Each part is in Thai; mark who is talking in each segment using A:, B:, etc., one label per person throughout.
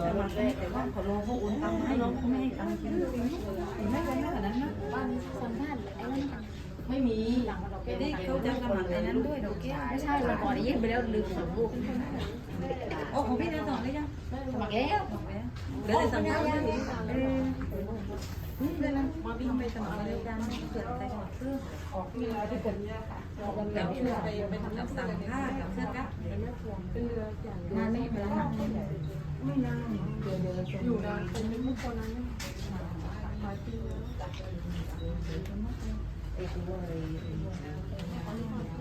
A: แต่ว่าขารอเขาโองให้น้องเขาไม่ให้ตังค์ฉันเลยไม่ไม่ขนาดนั้นนะ
B: บ้านสัมภาษณ์ไอ้นั่น
A: ไม่มีหลังเราไปได้เขาจะสมัครในนั้นด้วยดอกแก้ว
B: ไม่ใช่วันก่อนยื่นไปแล้วลืมส่งรูป
A: โอ้ของพี่ได้สอนได้ยัง
B: สมัครแล้ว
A: เหลือแต่สมัครได้เออนี่เลยนะมาวิ่งไปสมัครเลยกันเกิดอะไรก่อนเพื่อออกที่เราที่เกิดเนี่ยค่ะกับเชื่อไปไปทำกับสั่งผ้ากับเสื้อกั๊กงานไม่เป็นไรไม่นานอยู่นานเป็นมุกคนนั้น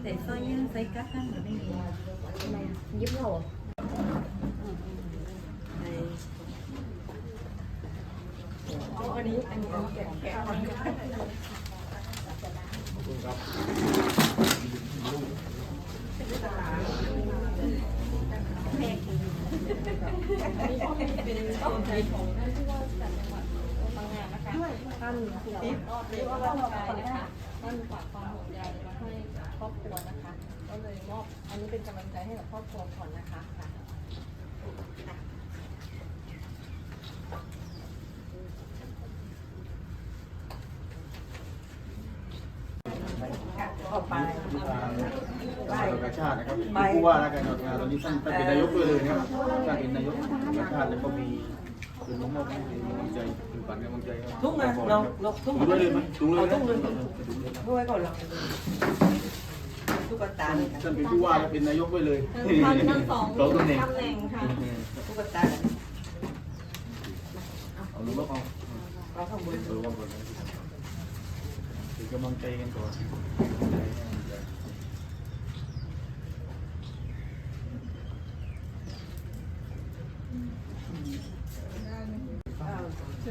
A: แต่สร้อยยังใส่กั๊กนั่นไม่มี
B: ทำไมยิ้มเร
A: อันนี้อันนี้แกะแกะก่อน
B: ท่านที่เราเรียกว่าร่างกายนะคะท่าน ฝากความห่วงใยมาให้ครอบครัวนะคะ ก็เลยมอบอันนี้เป็นกำลังใจให้กับครอบครัวก่อนนะคะค่ะ
A: ออกไป
C: สายประชาตินะครับผู้ว่าราชการจังหวัดตอนนี้ท่านท่านเป็นนายกด้วยเลยนะครับท่านเป็นนายกประชาติแล้วก็มี คือมอบให้กำลังใจคือฝันกำลังใจครับ
A: ทุกนะเราทุก
C: ดูเลยไหมดูเลย
A: ทุกเลยด้วยก่อนเราทุกตา
C: ท่านเป็นผู้ว่าแล้วเป็นนายกด้วยเลย
B: ทั้งสอง
C: สองตำแหน่ง
B: ตำแหน่งค่ะ
A: ทุกตา
C: เอาลูกเอา
A: เราข้างบน
C: เออว่าก่อนคือกำลังใจกันก่อน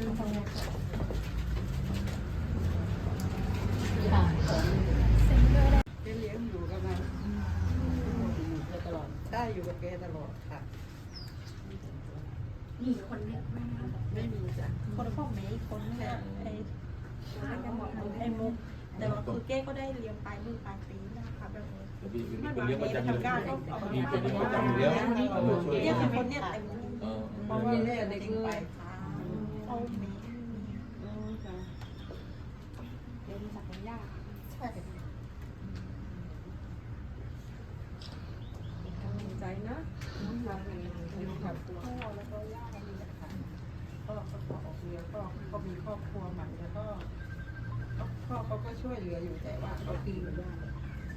A: เลี้ยงอยู่กับมันตลอดได้อยู่กับแกตลอดค่ะ
B: นี่คนเนี้ย
A: ไม่มีจ้ะคนพวกนี้คนเนี่ยไอ้ไอ้มุกแต่ว่าคือแกก็ได้เรียนปลายมือปลายปีนะคะแบบนี้
C: มีเป็นเลี้ยงประจำอยู่มีเป็นเลี้ยงประจำอยู่แล้วช่วย
A: เนี่ยคนเนี่ยเต็ม
C: เออ
A: เพราะว่าเนี่ยเด็กไป เอาเออค่ะ
B: เดี๋ยวนสักมันยา
A: กกำลัใจนะน้ำลายมันอยู่กับตัวแล้วก็ย่านี่แหละค่ะก็ก็ขอออกเรือก็มีครอบครัวใหม่แล้วก็พ่อเขาก็ช่วยเหลืออยู่แต่ว่าเขาตีอยู่ย่า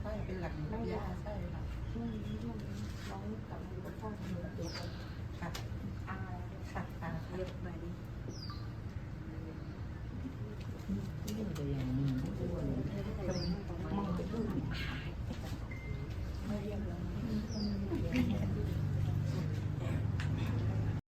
A: ใช่เป็นหลักอยู่าใช่ค่ะ
B: ช่วงนี้ช่วงนี้น้องกลับมาอยู่พ่อเหนื่อยเวค่ะอา
A: ค่ะอาเรียบไ
B: ป Ano ba yan?